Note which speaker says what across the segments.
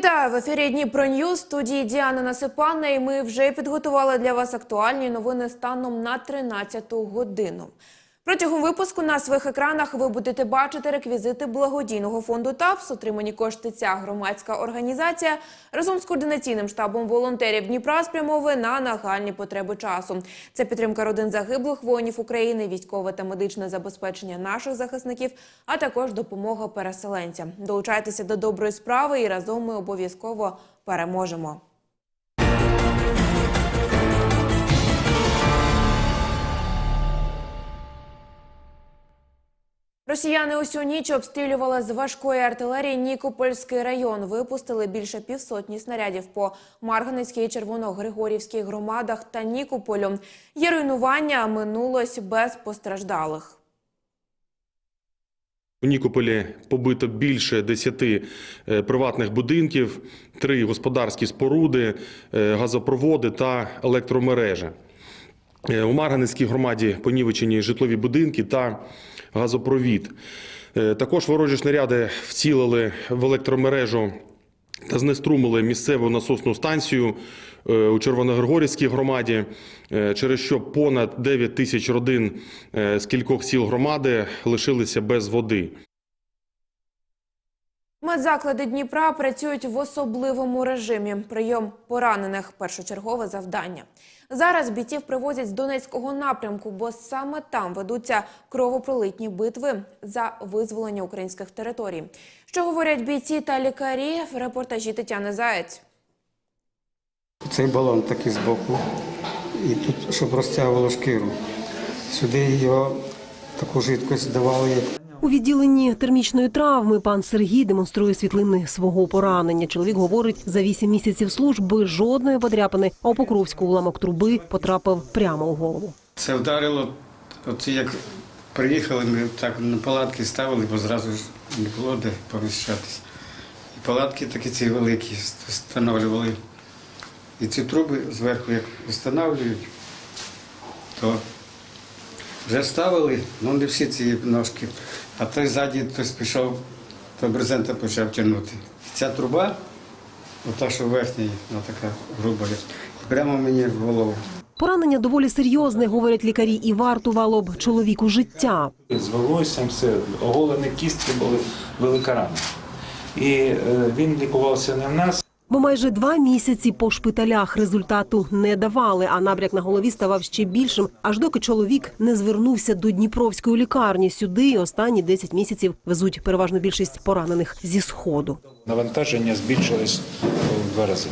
Speaker 1: Вітаю в ефірі Дніпро Ньюз. Студії Діана Насипанна. І ми вже підготували для вас актуальні новини станом на 13 годину. Протягом випуску на своїх екранах ви будете бачити реквізити благодійного фонду ТАПС. Отримані кошти ця громадська організація разом з координаційним штабом волонтерів Дніпра спрямовує на нагальні потреби часу. Це підтримка родин загиблих воїнів України, військове та медичне забезпечення наших захисників, а також допомога переселенцям. Долучайтеся до доброї справи і разом ми обов'язково переможемо. Росіяни усю ніч обстрілювали з важкої артилерії Нікопольський район. Випустили більше півсотні снарядів по Марганецькій, Червоногригорівській громадах та Нікополю. Є руйнування, минулось без постраждалих.
Speaker 2: У Нікополі побито більше 10 е, приватних будинків, три господарські споруди, е, газопроводи та електромережі. Е, У Марганецькій громаді понівечені житлові будинки та газопровід. Е, Також ворожі снаряди вцілили в електромережу та знеструмили місцеву насосну станцію е, у Червоногригорівській громаді, е, через що понад 9 тисяч родин з кількох сіл громади лишилися без води.
Speaker 1: Медзаклади Дніпра працюють в особливому режимі. Прийом поранених першочергове завдання. Зараз бійців привозять з Донецького напрямку, бо саме там ведуться кровопролитні битви за визволення українських територій. Що говорять бійці та лікарі в репортажі Тетяни Заєць.
Speaker 3: Цей балон такий збоку, і тут, щоб розтягувало шкіру. Сюди його таку жидкость давали,
Speaker 4: У відділенні термічної травми пан Сергій демонструє світлини свого поранення. Чоловік говорить, за вісім місяців служби жодної подряпини, а у Покровську уламок труби потрапив прямо у голову.
Speaker 3: це вдарило. Оці як приїхали, ми так на палатки ставили, бо зразу ж не було де поміщатись. І палатки такі ці великі встановлювали. І ці труби зверху як встановлюють, то вже ставили, ну не всі ці ножки, а той ззаді хтось пішов, то брезента почав тягнути. Ця труба, ота, що верхня, вона така груба, прямо мені в голову.
Speaker 4: Поранення доволі серйозне, говорять лікарі, і вартувало б чоловіку життя.
Speaker 5: З волоссям все, оголені кістки були велика рана. І е, він лікувався не в нас,
Speaker 4: Бо майже два місяці по шпиталях результату не давали, а набряк на голові ставав ще більшим, аж доки чоловік не звернувся до Дніпровської лікарні. Сюди останні 10 місяців везуть переважну більшість поранених зі сходу.
Speaker 5: навантаження збільшилось в два рази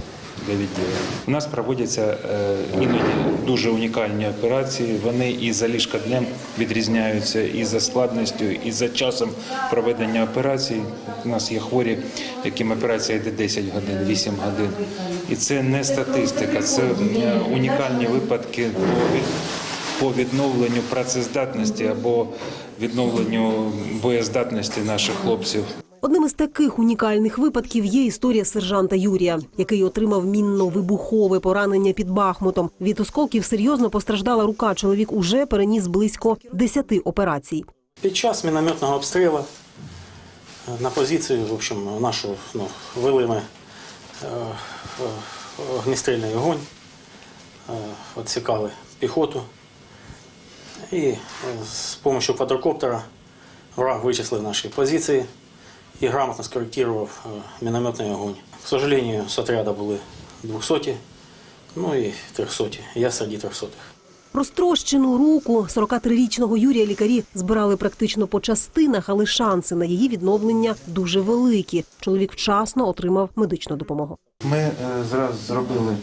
Speaker 5: для відділення. У нас проводяться е, іноді дуже унікальні операції. Вони і за ліжкоднем відрізняються, і за складністю, і за часом проведення операцій. У нас є хворі, яким операція йде 10 годин, 8 годин. І це не статистика, це е, унікальні випадки по відновленню працездатності або відновленню боєздатності наших хлопців.
Speaker 4: Одним із таких унікальних випадків є історія сержанта Юрія, який отримав мінно-вибухове поранення під Бахмутом. Від осколків серйозно постраждала рука. Чоловік уже переніс близько 10 операцій.
Speaker 6: Під час мінометного обстрілу е, на позицію, в общем, нашу ну, вели ми е, е, огнестрільний огонь, відсікали піхоту. І з допомогою квадрокоптера враг вичислив наші позиції і грамотно скорректував е, мінометний огонь. К сожалению, з отряду були 200, ну і 300. Я серед 300.
Speaker 4: Розтрощену руку 43-річного Юрія лікарі збирали практично по частинах, але шанси на її відновлення дуже великі. Чоловік вчасно отримав медичну допомогу.
Speaker 5: Ми е, зразу зробили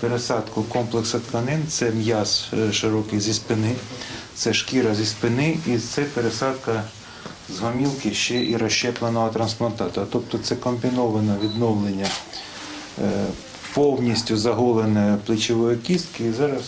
Speaker 5: пересадку комплексу тканин. Це м'яз е, широкий зі спини, це шкіра зі спини, і це пересадка з гомілки ще і розщепленого трансплантату. Тобто це комбіноване відновлення е, повністю заголеної плечової кістки. І зараз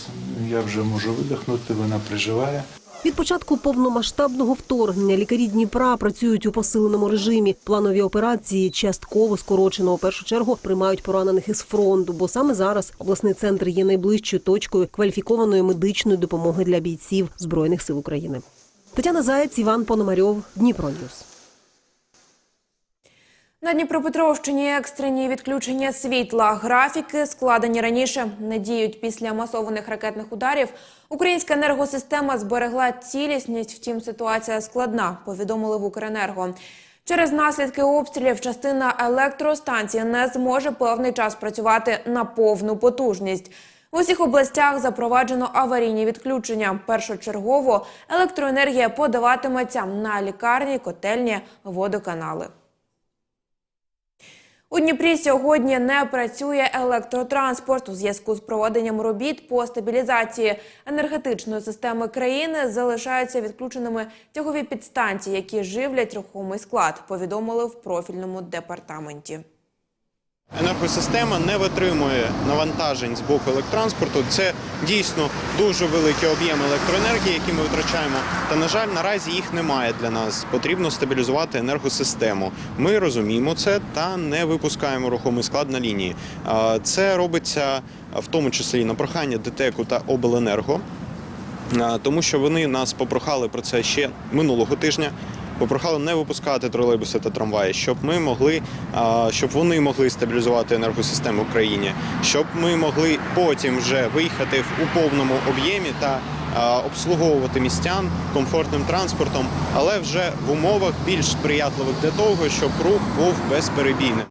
Speaker 5: я вже можу видихнути, вона приживає.
Speaker 4: Від початку повномасштабного вторгнення лікарі Дніпра працюють у посиленому режимі. Планові операції частково скорочено у першу чергу приймають поранених із фронту, бо саме зараз обласний центр є найближчою точкою кваліфікованої медичної допомоги для бійців збройних сил України. Тетяна Заєць, Іван Пономарьов, Дніпро Ньюс.
Speaker 1: На Дніпропетровщині екстрені відключення світла. Графіки, складені раніше, не діють після масованих ракетних ударів. Українська енергосистема зберегла цілісність, втім ситуація складна, повідомили в Укренерго. Через наслідки обстрілів частина електростанції не зможе певний час працювати на повну потужність. В усіх областях запроваджено аварійні відключення. Першочергово електроенергія подаватиметься на лікарні, котельні, водоканали. У Дніпрі сьогодні не працює електротранспорт у зв'язку з проведенням робіт по стабілізації енергетичної системи країни. Залишаються відключеними тягові підстанції, які живлять рухомий склад. Повідомили в профільному департаменті.
Speaker 7: Енергосистема не витримує навантажень з боку електротранспорту. Це дійсно дуже великий об'єм електроенергії, який ми витрачаємо. Та на жаль, наразі їх немає для нас. Потрібно стабілізувати енергосистему. Ми розуміємо це та не випускаємо рухомий склад на лінії. Це робиться в тому числі на прохання ДТЕКу та Обленерго. Тому що вони нас попрохали про це ще минулого тижня. Попрохали не випускати тролейбуси та трамваї, щоб ми могли, щоб вони могли стабілізувати енергосистему в країні, щоб ми могли потім вже виїхати у повному об'ємі та обслуговувати містян комфортним транспортом, але вже в умовах більш сприятливих для того, щоб рух був безперебійним.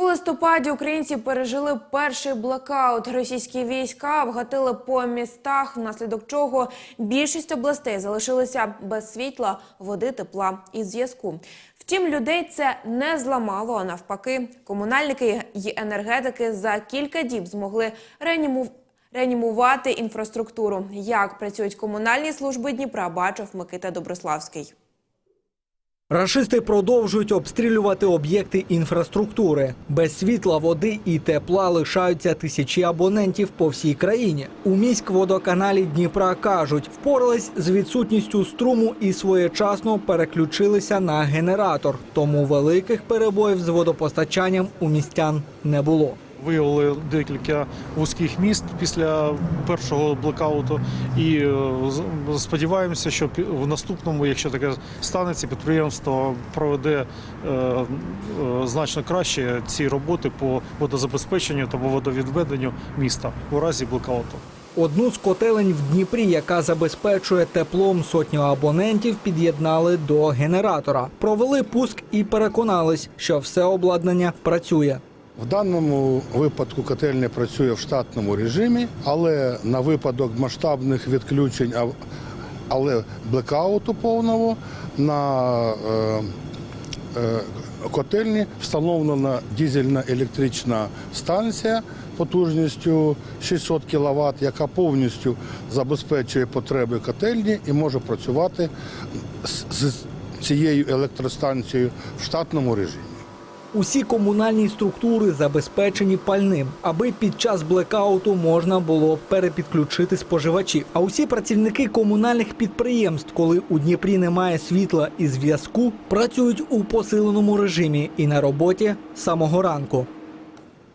Speaker 1: У листопаді українці пережили перший блекаут. Російські війська вгатили по містах, внаслідок чого більшість областей залишилися без світла, води, тепла і зв'язку. Втім, людей це не зламало. А навпаки, комунальники й енергетики за кілька діб змогли реаніму- реанімувати інфраструктуру. Як працюють комунальні служби Дніпра, бачив Микита Доброславський.
Speaker 8: Рашисти продовжують обстрілювати об'єкти інфраструктури. Без світла, води і тепла лишаються тисячі абонентів по всій країні. У міськводоканалі Дніпра кажуть, впорались з відсутністю струму і своєчасно переключилися на генератор. Тому великих перебоїв з водопостачанням у містян не було.
Speaker 9: Виявили декілька вузьких міст після першого блокауту, і е, сподіваємося, що в наступному, якщо таке станеться, підприємство проведе е, е, значно краще ці роботи по водозабезпеченню та водовідведенню міста у разі блокауту.
Speaker 8: Одну з котелень в Дніпрі, яка забезпечує теплом сотню абонентів, під'єднали до генератора. Провели пуск і переконались, що все обладнання працює.
Speaker 10: В даному випадку котельня працює в штатному режимі, але на випадок масштабних відключень, але блекауту повного на е, е, котельні встановлена дизельна електрична станція потужністю 600 кВт, яка повністю забезпечує потреби котельні і може працювати з цією електростанцією в штатному режимі.
Speaker 8: Усі комунальні структури забезпечені пальним, аби під час блекауту можна було перепідключити споживачів. А усі працівники комунальних підприємств, коли у Дніпрі немає світла і зв'язку, працюють у посиленому режимі і на роботі самого ранку.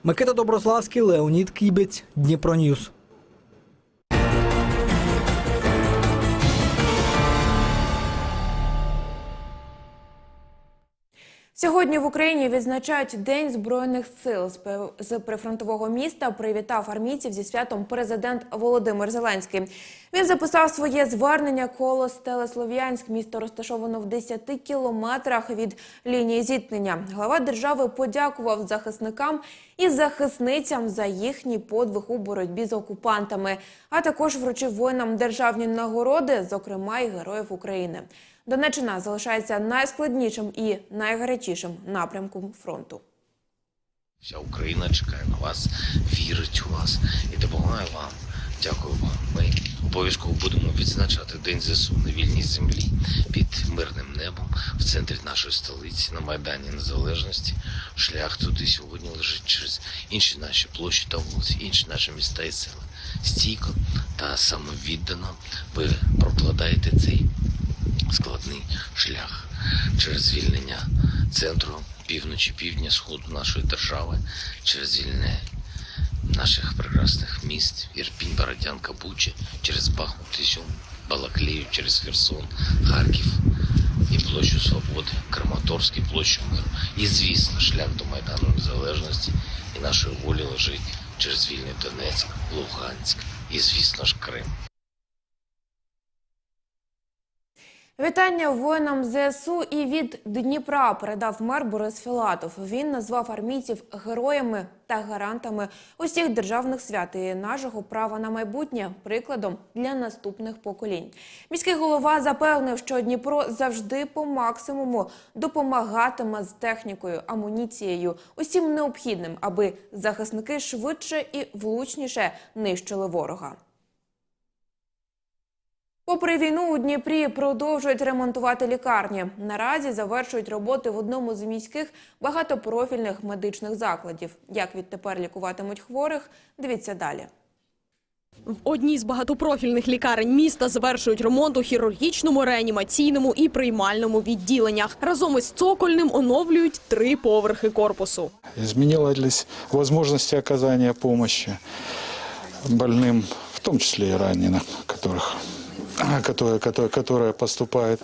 Speaker 8: Микита Доброславський, Леонід Кібець, Дніпроньюз.
Speaker 1: Сьогодні в Україні відзначають День збройних сил. З прифронтового міста привітав армійців зі святом президент Володимир Зеленський. Він записав своє звернення коло стели Слов'янськ. Місто розташовано в 10 кілометрах від лінії зіткнення. Глава держави подякував захисникам і захисницям за їхній подвиг у боротьбі з окупантами, а також вручив воїнам державні нагороди, зокрема і героїв України. Донеччина залишається найскладнішим і найгарячішим напрямком фронту.
Speaker 11: Вся Україна чекає на вас, вірить у вас і допомагає вам. Дякую вам. Ми обов'язково будемо відзначати День ЗСУ на вільній землі під мирним небом в центрі нашої столиці на Майдані Незалежності. Шлях туди сьогодні лежить через інші наші площі та вулиці, інші наші міста і села. Стійко та самовіддано ви прокладаєте цей складний шлях через звільнення центру, півночі, півдня, сходу нашої держави, через звільнення наших прекрасних міст, Ірпінь, Бородянка, Буча, через Бахмут, Ізюм, Балаклію, через Херсон, Харків і площу Свободи, Краматорськ площу Миру. І, звісно, шлях до Майдану Незалежності і нашої волі лежить через вільний Донецьк, Луганськ і, звісно ж, Крим.
Speaker 1: Вітання воїнам ЗСУ і від Дніпра передав мер Борис Філатов. Він назвав армійців героями та гарантами усіх державних свят і нашого права на майбутнє прикладом для наступних поколінь. Міський голова запевнив, що Дніпро завжди по максимуму допомагатиме з технікою, амуніцією, усім необхідним, аби захисники швидше і влучніше нищили ворога. Попри війну у Дніпрі продовжують ремонтувати лікарні. Наразі завершують роботи в одному з міських багатопрофільних медичних закладів. Як відтепер лікуватимуть хворих, дивіться далі.
Speaker 12: В одній з багатопрофільних лікарень міста завершують ремонт у хірургічному, реанімаційному і приймальному відділеннях. Разом із цокольним оновлюють три поверхи корпусу.
Speaker 13: Изменились возможности оказания помощи больным, в том числе и раненым, которых, которые, которые, которые поступают.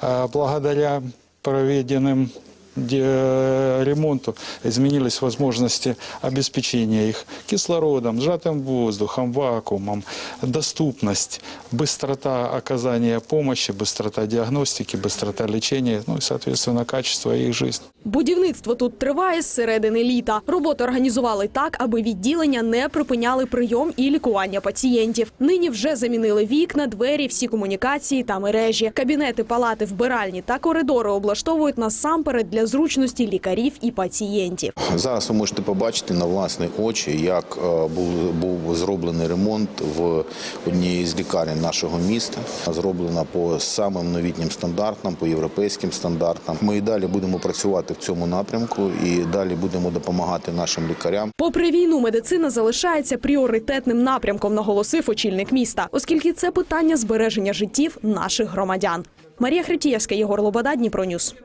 Speaker 13: А Благодаря проведенным де- ремонту изменились возможности обеспечения их кислородом, сжатым воздухом, вакуумом, доступность, быстрота оказания помощи, быстрота диагностики, быстрота лечения, ну и, соответственно, качество их жизни.
Speaker 12: Будівництво тут триває з середини літа. Роботи організували так, аби відділення не припиняли прийом і лікування пацієнтів. Нині вже замінили вікна, двері, всі комунікації та мережі. Кабінети, палати, вбиральні та коридори облаштовують насамперед для зручності лікарів і пацієнтів.
Speaker 14: Зараз ви можете побачити на власні очі, як е, був, був зроблений ремонт в одній з лікарень нашого міста. Зроблена по самим новітнім стандартам, по європейським стандартам. Ми і далі будемо працювати в цьому напрямку і далі будемо допомагати нашим лікарям.
Speaker 12: Попри війну, медицина залишається пріоритетним напрямком, наголосив очільник міста, оскільки це питання збереження життів наших громадян. Марія Хретієвська, Єгор Лобода, Дніпронюс.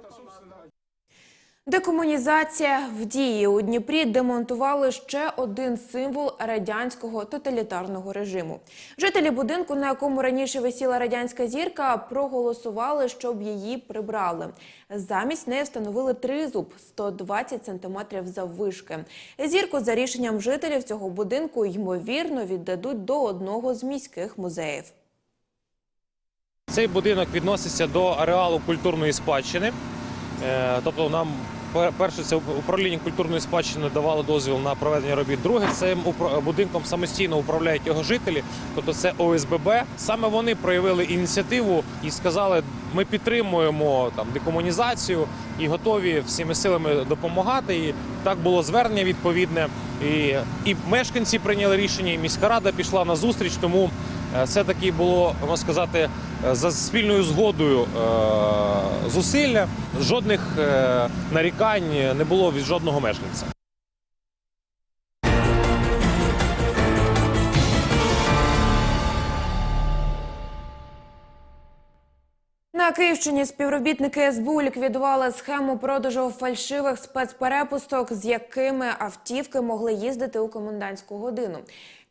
Speaker 1: Декомунізація в дії у Дніпрі демонтували ще один символ радянського тоталітарного режиму. Жителі будинку, на якому раніше висіла радянська зірка, проголосували, щоб її прибрали. Замість неї встановили тризуб 120 сантиметрів заввишки. Зірку за рішенням жителів цього будинку ймовірно віддадуть до одного з міських музеїв.
Speaker 15: Цей будинок відноситься до ареалу культурної спадщини. Е, Тобто нам перше це управління культурної спадщини давало дозвіл на проведення робіт. Друге, цим будинком самостійно управляють його жителі, тобто це ОСББ. Саме вони проявили ініціативу і сказали, ми підтримуємо там декомунізацію і готові всіми силами допомагати. І так було звернення відповідне. І, і мешканці прийняли рішення, і міська рада пішла на зустріч. Тому е, все таки було можна сказати е, за спільною згодою е, зусилля. Жодних е, нарікань не було від жодного мешканця.
Speaker 1: На Київщині співробітники СБУ ліквідували схему продажу фальшивих спецперепусток, з якими автівки могли їздити у комендантську годину.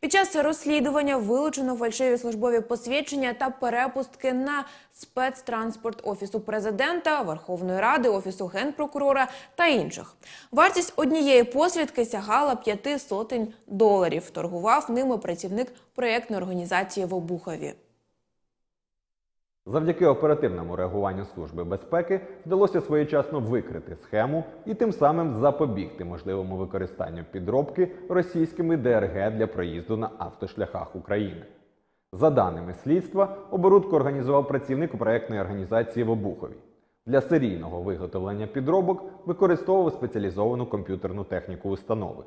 Speaker 1: Під час розслідування вилучено фальшиві службові посвідчення та перепустки на спецтранспорт офісу президента, Верховної Ради, офісу генпрокурора та інших. Вартість однієї посвідки сягала п'яти сотень доларів. Торгував ними працівник проєктної організації в Обухові.
Speaker 16: Завдяки оперативному реагуванню Служби безпеки вдалося своєчасно викрити схему і тим самим запобігти можливому використанню підробки російськими ДРГ для проїзду на автошляхах України. За даними слідства, оборудку організував працівник проектної організації в Обухові. Для серійного виготовлення підробок використовував спеціалізовану комп'ютерну техніку установи.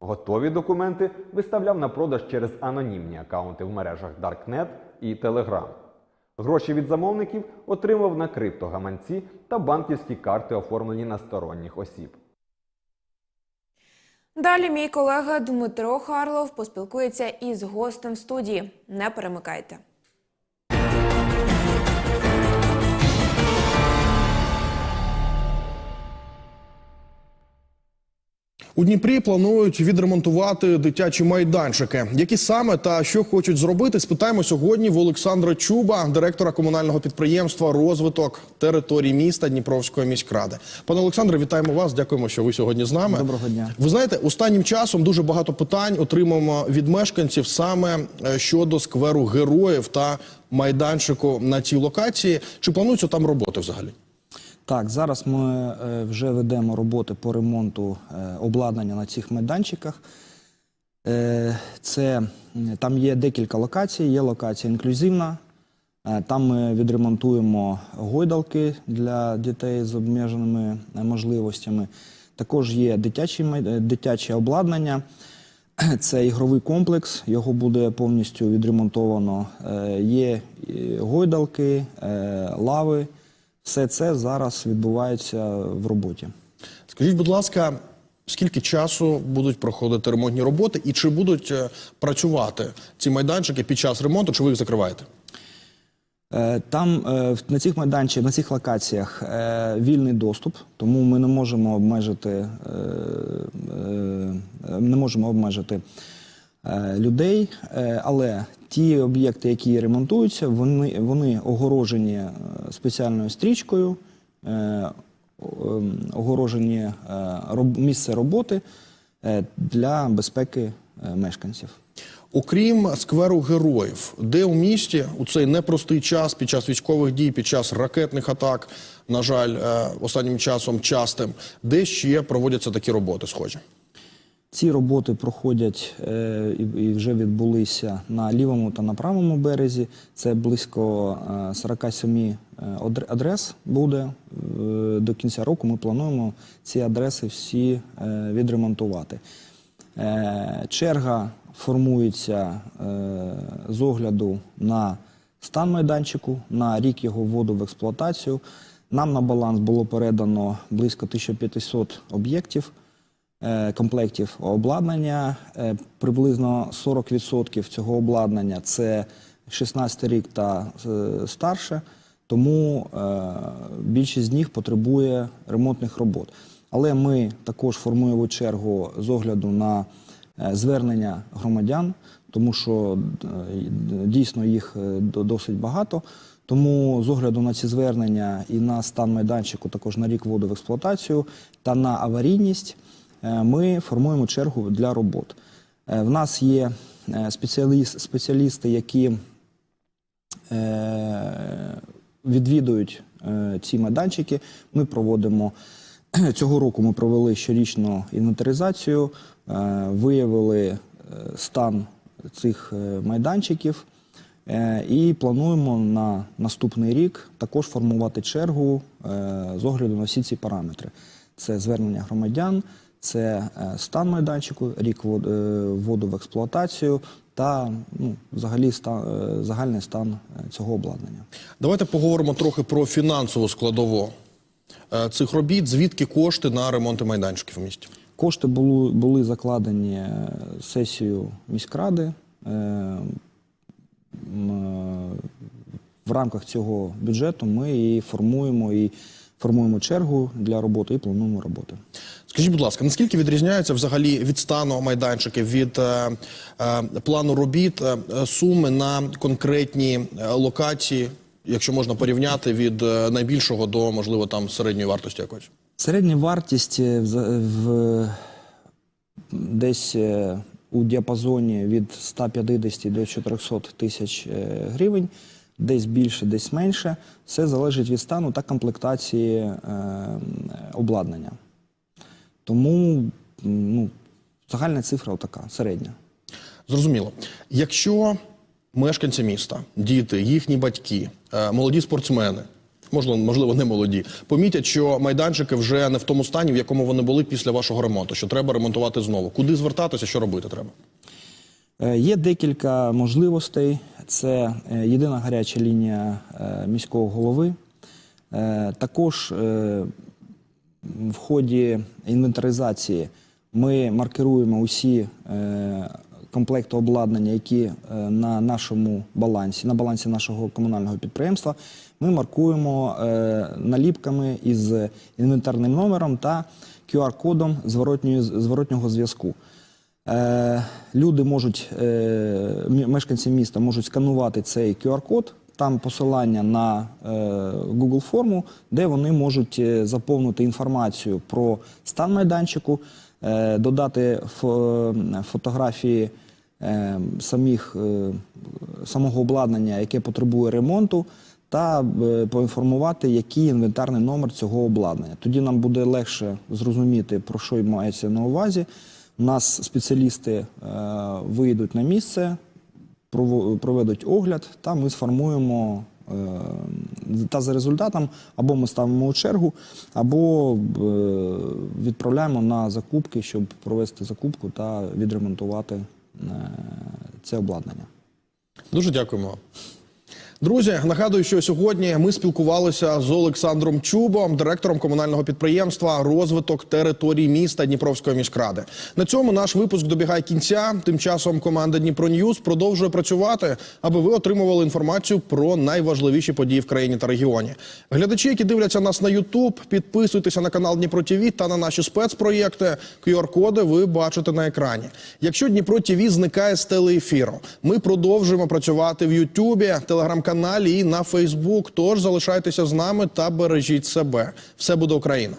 Speaker 16: Готові документи виставляв на продаж через анонімні акаунти в мережах Darknet і Telegram. Гроші від замовників отримав на криптогаманці та банківські карти, оформлені на сторонніх осіб.
Speaker 1: Далі мій колега Дмитро Харлов поспілкується із гостем студії. Не перемикайте.
Speaker 17: У Дніпрі планують відремонтувати дитячі майданчики. Які саме та що хочуть зробити, спитаємо сьогодні в Олександра Чуба, директора комунального підприємства Розвиток територій міста Дніпровської міськради. Пане Олександре, вітаємо вас. Дякуємо, що ви сьогодні з нами.
Speaker 18: Доброго дня.
Speaker 17: Ви знаєте, останнім часом дуже багато питань отримуємо від мешканців саме е, щодо скверу героїв та майданчику на цій локації. Чи плануються там роботи взагалі?
Speaker 18: Так, зараз ми е, вже ведемо роботи по ремонту е, обладнання на цих майданчиках. Е, Це там є декілька локацій. Є локація інклюзивна. Там ми відремонтуємо гойдалки для дітей з обмеженими можливостями. Також є дитячі, дитяче обладнання. Це ігровий комплекс, його буде повністю відремонтовано. Є гойдалки, лави. Все це зараз відбувається в роботі.
Speaker 17: Скажіть, будь ласка, скільки часу будуть проходити ремонтні роботи, і чи будуть е, працювати ці майданчики під час ремонту, чи ви їх закриваєте?
Speaker 18: Е, Там е, на цих майданчиках, на цих локаціях вільний доступ, тому ми не можемо обмежити, не можемо обмежити людей. Е, Але ті об'єкти, які ремонтуються, вони, вони огорожені е, спеціальною стрічкою, е, огорожені е, місце роботи е, для безпеки е, мешканців.
Speaker 17: Окрім скверу героїв, де у місті у цей непростий час під час військових дій, під час ракетних атак, на жаль, е, останнім часом частим, де ще проводяться такі роботи схожі?
Speaker 18: Ці роботи проходять е, і, вже відбулися на лівому та на правому березі. Це близько е, 47 е, адрес буде. Е, До кінця року ми плануємо ці адреси всі е, відремонтувати. Е, Черга формується е, з огляду на стан майданчику, на рік його вводу в експлуатацію. Нам на баланс було передано близько 1500 об'єктів е, комплектів обладнання. Е, Приблизно 40% цього обладнання це 16 рік та е, старше, тому е, більшість з них потребує ремонтних робот. Але ми також формуємо чергу з огляду на е, звернення громадян, тому що е, дійсно їх е, досить багато. Тому з огляду на ці звернення і на стан майданчику, також на рік вводу в експлуатацію та на аварійність, е, ми формуємо чергу для робот. Е, В нас є е, спеціаліс- спеціалісти, які е, відвідують е, ці майданчики. Ми проводимо цього року. Ми провели щорічну інвентаризацію, е, виявили е, стан цих е, майданчиків. Е, І плануємо на наступний рік також формувати чергу е, з огляду на всі ці параметри. Це звернення громадян, це е, стан майданчику, рік е, вводу в експлуатацію та ну, взагалі ста- е, загальний стан цього обладнання.
Speaker 17: Давайте поговоримо трохи про фінансову складову цих робіт. Звідки кошти на ремонти майданчиків у місті?
Speaker 18: Кошти були, були закладені сесією міськради. В рамках цього бюджету ми і формуємо і формуємо чергу для роботи і плануємо роботи.
Speaker 17: Скажіть, будь ласка, наскільки відрізняються взагалі від стану майданчиків, від е, е, плану робіт е, суми на конкретні е, локації, якщо можна порівняти від е, найбільшого до, можливо, там середньої вартості якоїсь?
Speaker 18: Середня вартість е, в, в десь у діапазоні від 150 до 400 тисяч гривень, десь більше, десь менше. Все залежить від стану та комплектації е, обладнання. Тому ну, загальна цифра така, середня.
Speaker 17: Зрозуміло. Якщо мешканці міста, діти, їхні батьки, е, молоді спортсмени, можливо, можливо, не молоді, помітять, що майданчики вже не в тому стані, в якому вони були після вашого ремонту, що треба ремонтувати знову. Куди звертатися, що робити треба?
Speaker 18: Е, Є декілька можливостей. Це е, єдина гаряча лінія е, міського голови. Е, Також в ході інвентаризації ми маркируємо усі комплекту обладнання, які на нашому балансі, на балансі нашого комунального підприємства, ми маркуємо наліпками із інвентарним номером та QR-кодом зворотнього зв'язку. Е, Люди можуть, е, мешканці міста можуть сканувати цей QR-код. Там посилання на е, Google форму, де вони можуть заповнити інформацію про стан майданчику, додати фотографії самих, самого обладнання, яке потребує ремонту, та поінформувати, який інвентарний номер цього обладнання. Тоді нам буде легше зрозуміти, про що мається на увазі. Нас спеціалісти е, вийдуть на місце, проведуть огляд, та ми сформуємо. е, Та за результатом або ми ставимо у чергу, або е, відправляємо на закупки, щоб провести закупку та відремонтувати це обладнання.
Speaker 17: Дуже дякуємо. Друзі, нагадую, що сьогодні ми спілкувалися з Олександром Чубом, директором комунального підприємства Розвиток територій міста Дніпровської міськради. На цьому наш випуск добігає кінця. Тим часом команда Дніпро Ньюз продовжує працювати, аби ви отримували інформацію про найважливіші події в країні та регіоні. Глядачі, які дивляться нас на Ютуб, підписуйтеся на канал Дніпро ТВ та на наші спецпроєкти. QR-коди ви бачите на екрані. Якщо Дніпро ТВ зникає з телеефіру, ми продовжуємо працювати в Ютубі, телеграм-каналі і на Фейсбук. Тож залишайтеся з нами та бережіть себе. Все буде Україна.